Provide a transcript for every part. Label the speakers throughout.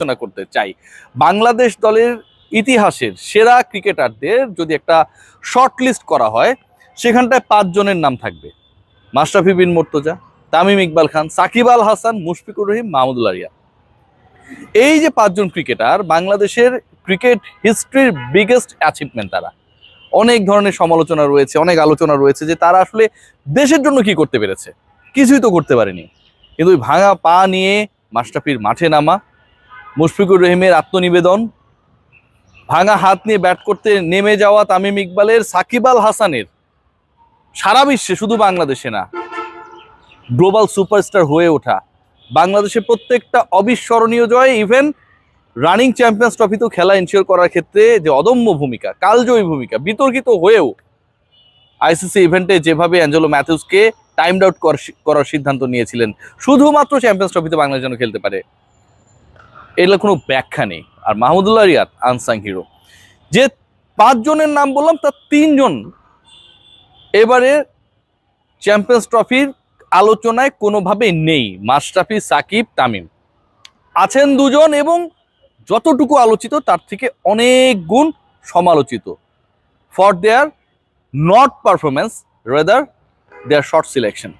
Speaker 1: আলোচনা করতে চাই। বাংলাদেশ দলের ইতিহাসের সেরা ক্রিকেটারদের যদি একটা শর্ট লিস্ট করা হয়, সেখানটায় পাঁচজনের নাম থাকবে। মাশরাফি বিন মোর্তজা, তামিম ইকবাল খান, সাকিব আল হাসান, মুশফিকুর রহিম মাহমুদুল্লাহ রিয়া এই যে পাঁচজন ক্রিকেটার, বাংলাদেশের ক্রিকেট হিস্ট্রির বিগেস্ট অ্যাচিভমেন্ট তারা। অনেক ধরনের সমালোচনা রয়েছে, অনেক আলোচনা রয়েছে যে তারা আসলে দেশের জন্য কি করতে পেরেছে। কিছুই তো করতে পারেনি। কিন্তু ওই ভাঙা পা নিয়ে মাশরাফির মাঠে নামা মুশফিকুর রহিমের আত্মনিবেদন। ভাঙা হাত নিয়ে ব্যাট করতে নেমে যাওয়া তামিম ইকবালের, সাকিব আল হাসানের। সারা বিশ্বে শুধু বাংলাদেশে না, গ্লোবাল সুপারস্টার হয়ে ওঠা বাংলাদেশের প্রত্যেকটা অবিস্মরণীয় জয় ইভেন রানিং চ্যাম্পিয়ন্স ট্রফিতেও খেলা এনশিওর করার ক্ষেত্রে যে অদম্য ভূমিকা, কালজয়ী ভূমিকা, বিতর্কিত হয়েও আইসিসি ইভেন্টে যেভাবে অ্যাঞ্জেলো ম্যাথিউসকে টাইমড আউট করার সিদ্ধান্ত নিয়েছিলেন, শুধুমাত্র চ্যাম্পিয়ন্স ট্রফিতে বাংলাদেশ যেন খেলতে পারে। এগুলো কোনো ব্যাখ্যা নেই। আর মাহমুদুল্লাহ রিয়াদ আনসাং হিরো যে পাঁচজনের নাম বললাম, তার তিনজন এবারে চ্যাম্পিয়ন্স ট্রফির আলোচনায় কোনোভাবে নেই। মাশরাফি সাকিব, তামিম। আছেন দুজন এবং যতটুকু আলোচিত, তার থেকে অনেক গুণ সমালোচিত। For their not performance rather their short selection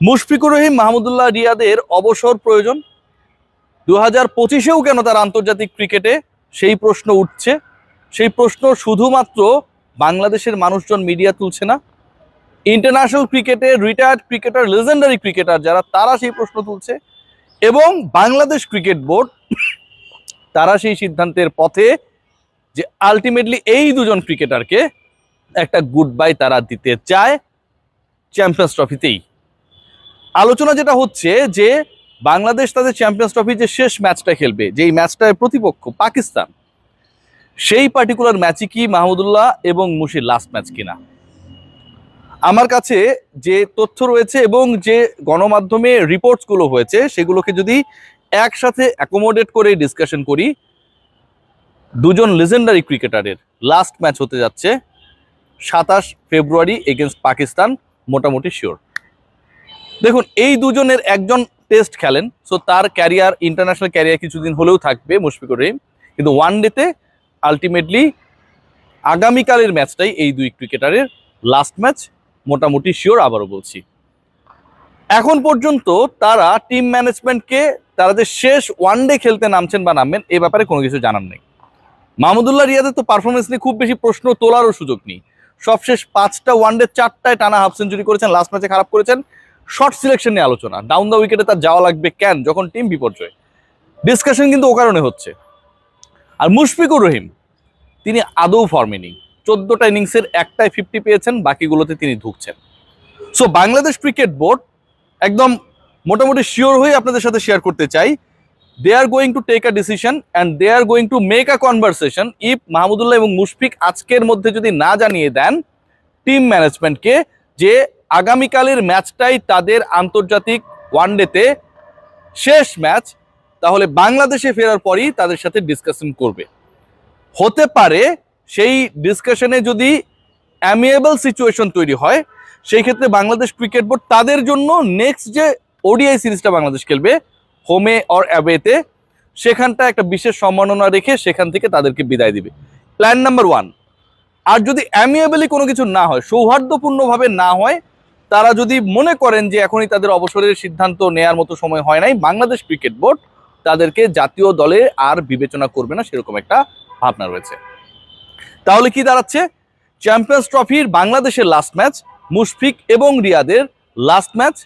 Speaker 1: Mushfiqur Rahim, Mahmudullah রিয়াদের অবসর প্রয়োজন। দু হাজার পঁচিশেও কেন তার আন্তর্জাতিক ক্রিকেটে সেই প্রশ্ন উঠছে? সেই প্রশ্ন শুধুমাত্র বাংলাদেশের মানুষজন মিডিয়া তুলছে না। ইন্টারন্যাশনাল ক্রিকেটে রিটায়ার্ড ক্রিকেটার লেজেন্ডারি ক্রিকেটার যারা, তারা সেই প্রশ্ন তুলছে এবং বাংলাদেশ ক্রিকেট বোর্ড তারা সেই সিদ্ধান্তের পথে যে আলটিমেটলি এই দুজন ক্রিকেটারকে একটা গুড বাই তারা দিতে চায় চ্যাম্পিয়ন্স ট্রফিতেই আলোচনা যেটা হচ্ছে যে বাংলাদেশ তাদের চ্যাম্পিয়ন্স ট্রফি যে শেষ ম্যাচটা খেলবে, যেই ম্যাচটায় প্রতিপক্ষ পাকিস্তান, সেই পার্টিকুলার ম্যাচই কি মাহমুদুল্লাহ এবং মুশির লাস্ট ম্যাচ কিনা? আমার কাছে যে তথ্য রয়েছে এবং যে গণমাধ্যমে রিপোর্টসগুলো হয়েছে, সেগুলোকে যদি একসাথে অ্যাকোমোডেট করে ডিসকাশন করি, দুজন লেজেন্ডারি ক্রিকেটারের লাস্ট ম্যাচ হতে যাচ্ছে সাতাশ ফেব্রুয়ারি এগেনস্ট পাকিস্তান, মোটামুটি শিওর দেখুন, এই দুজনের একজন টেস্ট খেলেন। সো তার ক্যারিয়ার ইন্টারন্যাশনাল ক্যারিয়ার কিছুদিন হলেও থাকবে মুশফিকুর রহিম। কিন্তু ওয়ান ডেতে আলটিমেটলি আগামীকালের ম্যাচটাই এই দুই ক্রিকেটারের লাস্ট ম্যাচ মোটামুটি শিওর আবারও বলছি। এখন পর্যন্ত তারা টিম ম্যানেজমেন্টকে তারা যে শেষ ওয়ান ডে খেলতে নামছেন বা নামবেন, এ ব্যাপারে কোনো কিছু জানার নেই। মাহমুদুল্লাহ রিয়াদের তো পারফরমেন্স নিয়ে খুব বেশি প্রশ্ন তোলারও সুযোগ নেই। সবশেষ পাঁচটা ওয়ান ডে চারটায় টানা হাফ সেঞ্চুরি করেছেন লাস্ট ম্যাচে খারাপ করেছেন। শর্ট সিলেকশন নিয়ে আলোচনা। ডাউন দ্য উইকেটে তার যাওয়া লাগবে কেন? যখন টিম বিপর্যয়। ডিসকাশন কিন্তু ও কারণে হচ্ছে। আর মুশফিকুর রহিম, তিনি আদৌ ফর্মে নেই। চোদ্দটা ইনিংসের একটাই ফিফটি পেয়েছেন, বাকিগুলোতে তিনি ঢুকছেন সো বাংলাদেশ ক্রিকেট বোর্ড একদম মোটামুটি শিওর হয়ে আপনাদের সাথে শেয়ার করতে চাই। They are going to take a decision and they are going to make a conversation if Mahmudullah এবং মুশফিক আজকের মধ্যে যদি না জানিয়ে দেন টিম ম্যানেজমেন্টকে যে আগামীকালের ম্যাচটাই তাদের আন্তর্জাতিক ওয়ানডেতে শেষ ম্যাচ। তাহলে বাংলাদেশে ফেরার পরই তাদের সাথে ডিসকাশন করবে। হতে পারে সেই ডিসকাশনে যদি অ্যামিয়েবল সিচুয়েশন তৈরি হয়, সেই ক্ষেত্রে বাংলাদেশ ক্রিকেট বোর্ড তাদের জন্য নেক্সট যে ওডিআই সিরিজটা বাংলাদেশ খেলবে হোমে অর অ্যাওয়েতে সেখানটা একটা বিশেষ সম্মাননা রেখে সেখান থেকে তাদেরকে বিদায় দিবে। প্ল্যান নাম্বার ওয়ান আর যদি অ্যামিয়েবলি কোনো কিছু না হয়, সৌহার্দ্যপূর্ণভাবে না হয় তারা যদি মনে করেন যে এখনই তাদের অবসরের সিদ্ধান্ত নেয়ার মতো সময় হয় নাই, বাংলাদেশ ক্রিকেট বোর্ড তাদেরকে জাতীয় দলে আর বিবেচনা করবে না সেরকম একটা ভাবনা রয়েছে। তাহলে কি দাঁড়াচ্ছে? চ্যাম্পিয়ন্স ট্রফির বাংলাদেশের লাস্ট ম্যাচ মুশফিক এবং রিয়াদের লাস্ট ম্যাচ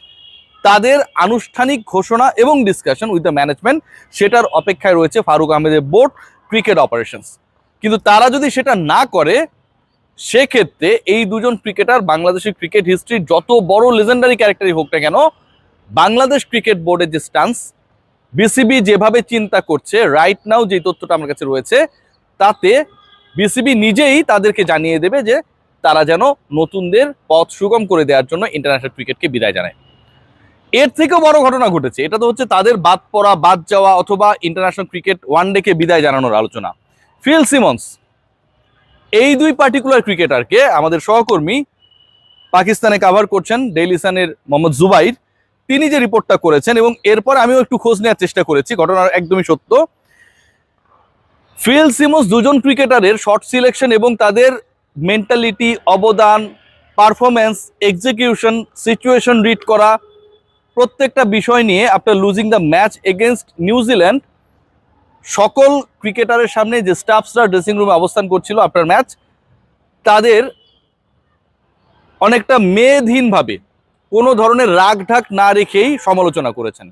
Speaker 1: তাদের আনুষ্ঠানিক ঘোষণা এবং ডিসকাশন উইথ দ্য ম্যানেজমেন্ট সেটার অপেক্ষায় রয়েছে ফারুক আহমেদের বোর্ড ক্রিকেট অপারেশনস কিন্তু তারা যদি সেটা না করে সেক্ষেত্রে এই দুজন ক্রিকেটার বাংলাদেশের ক্রিকেট হিস্ট্রির যত বড় লেজেন্ডারি ক্যারেক্টারই হোক না কেন, বাংলাদেশ ক্রিকেট বোর্ডের যে স্টান্স বিসিবি যেভাবে চিন্তা করছে রাইট নাও যে তথ্যটা আমার কাছে রয়েছে, তাতে বিসিবি নিজেই তাদেরকে জানিয়ে দেবে যে তারা যেন নতুনদের পথ সুগম করে দেওয়ার জন্য ইন্টারন্যাশনাল ক্রিকেটকে বিদায় জানায়। এর থেকেও বড় ঘটনা ঘটেছে, এটা তো হচ্ছে তাদের বাদ পড়া, বাদ যাওয়া অথবা ইন্টারন্যাশনাল ক্রিকেট ওয়ান ডেকে বিদায় জানানোর আলোচনা। ফিল সিমন্স এই দুই পার্টিকুলার ক্রিকেটারকে আমাদের সহকর্মী পাকিস্তানে কাভার করছেন ডেইলি সানের মোহাম্মদ জুবাইর। তিনি যে রিপোর্টটা করেছেন এবং এরপর আমিও একটু খোঁজ নেওয়ার চেষ্টা করেছি ঘটনা একদমই সত্য। ফিল সিমন্স দুজন ক্রিকেটারের শর্ট সিলেকশন এবং তাদের মেন্টালিটি অবদান পারফরমেন্স এক্সিকিউশন সিচুয়েশন রিড করা প্রত্যেকটা বিষয় নিয়ে after losing the match against New Zealand সকল ক্রিকেটারের সামনে যে স্টাফসরা ড্রেসিং রুমে অবস্থান করছিল আপনার ম্যাচ তাদের অনেকটা মেধহীনভাবে কোনো ধরনের রাগ ঢাক না রেখেই সমালোচনা করেছেন।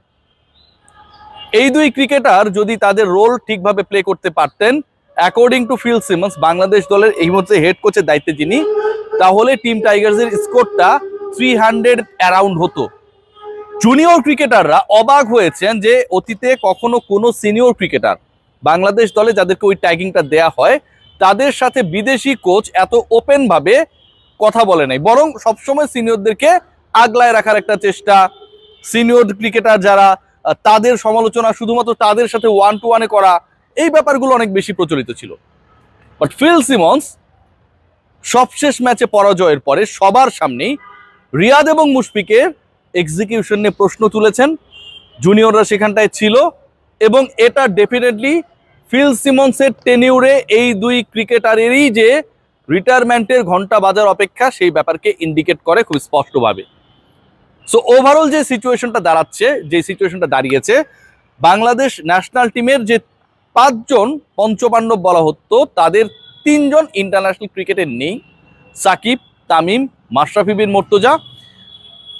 Speaker 1: এই দুই ক্রিকেটার যদি তাদের রোল ঠিকভাবে প্লে করতে পারতেন according to Phil Simmons Bangladesh দলের এই মুহূর্তে হেড কোচের দায়িত্বে যিনি, তাহলে টিম টাইগার্সের স্কোরটা থ্রি হান্ড্রেড অ্যারাউন্ড হতো। জুনিয়র ক্রিকেটাররা অবাক হয়েছেন যে অতীতে কখনো কোনো সিনিয়র ক্রিকেটার বাংলাদেশ দলে যাদেরকে ওই ট্যাগিংটা দেয়া হয়, তাদের সাথে বিদেশি কোচ এত ওপেনভাবে কথা বলে নাই। বরং সবসময় সিনিয়রদেরকে আগলায় রাখার একটা চেষ্টা, সিনিয়র ক্রিকেটার যারা, তাদের সমালোচনা শুধুমাত্র তাদের সাথে ওয়ান টু ওয়ানে করা, এই ব্যাপারগুলো অনেক বেশি প্রচলিত ছিল। বাট ফিল সিমন্স সবশেষ ম্যাচে পরাজয়ের পরে সবার সামনেই রিয়াদ এবং মুশফিকের এক্সিকিউশন নিয়ে প্রশ্ন তুলেছেন। জুনিয়ররা সেখানটায় ছিল এবং এটা ডেফিনেটলি ফিল সিমন্সের টেনিউরে এই দুই ক্রিকেটারেরই যে রিটায়ারমেন্টের ঘণ্টা বাজার অপেক্ষা সেই ব্যাপারকে ইন্ডিকেট করে খুব স্পষ্টভাবে। সো ওভারঅল যে সিচুয়েশনটা দাঁড়াচ্ছে, যে সিচুয়েশনটা দাঁড়িয়েছে, বাংলাদেশ ন্যাশনাল টিমের যে পাঁচজন পঞ্চপাণ্ডব বলা হতো তাদের তিনজন ইন্টারন্যাশনাল ক্রিকেটে নেই। সাকিব, তামিম, মাশরাফি বিন মর্তজা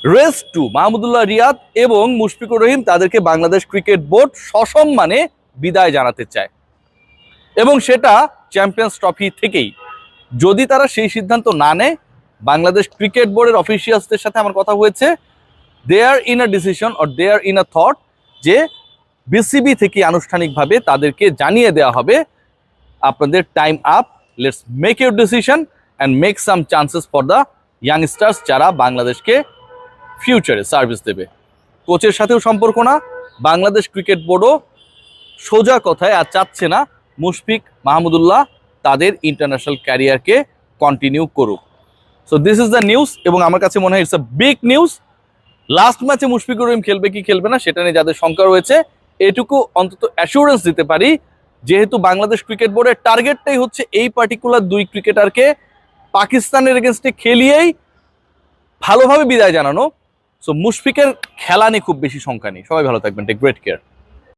Speaker 1: রেস টু মাহমুদুল্লাহ রিয়াদ এবং মুশফিকুর রহিম তাদেরকে বাংলাদেশ ক্রিকেট বোর্ড সসম্মানে বিদায় জানাতে চায়। এবং সেটা চ্যাম্পিয়ন্স ট্রফি থেকেই। যদি তারা সেই সিদ্ধান্ত না নেয়, বাংলাদেশ ক্রিকেট বোর্ডের অফিসিয়ালসদের সাথে আমার কথা হয়েছে they are in a decision or they are in a thought যে বিসিবি থেকে আনুষ্ঠানিকভাবে তাদেরকে জানিয়ে দেওয়া হবে, আপনাদের time up let's make your decision and make some chances for the youngsters যারা বাংলাদেশকে ফিউচারে সার্ভিস দেবে। কোচের সাথেও সম্পর্ক না, বাংলাদেশ ক্রিকেট বোর্ডও সোজা কথায় আর চাচ্ছে না মুশফিক মাহমুদুল্লাহ তাদের ইন্টারন্যাশনাল ক্যারিয়ারকে কন্টিনিউ করুক। So this is the news এবং আমার কাছে মনে হয় it's a big news last ম্যাচে মুশফিকুর রহিম খেলবে কি খেলবে না সেটা নিয়ে যাদের শঙ্কা রয়েছে, এটুকু অন্তত অ্যাসুরেন্স দিতে পারি, যেহেতু বাংলাদেশ ক্রিকেট বোর্ডের টার্গেটটাই হচ্ছে এই পার্টিকুলার দুই ক্রিকেটারকে পাকিস্তানের এগেনস্টে খেলিয়েই ভালোভাবে বিদায় জানানো। সো মুশফিকের খেলা নিয়ে খুব বেশি শঙ্কা নেই। সবাই ভালো থাকবেন। Take great care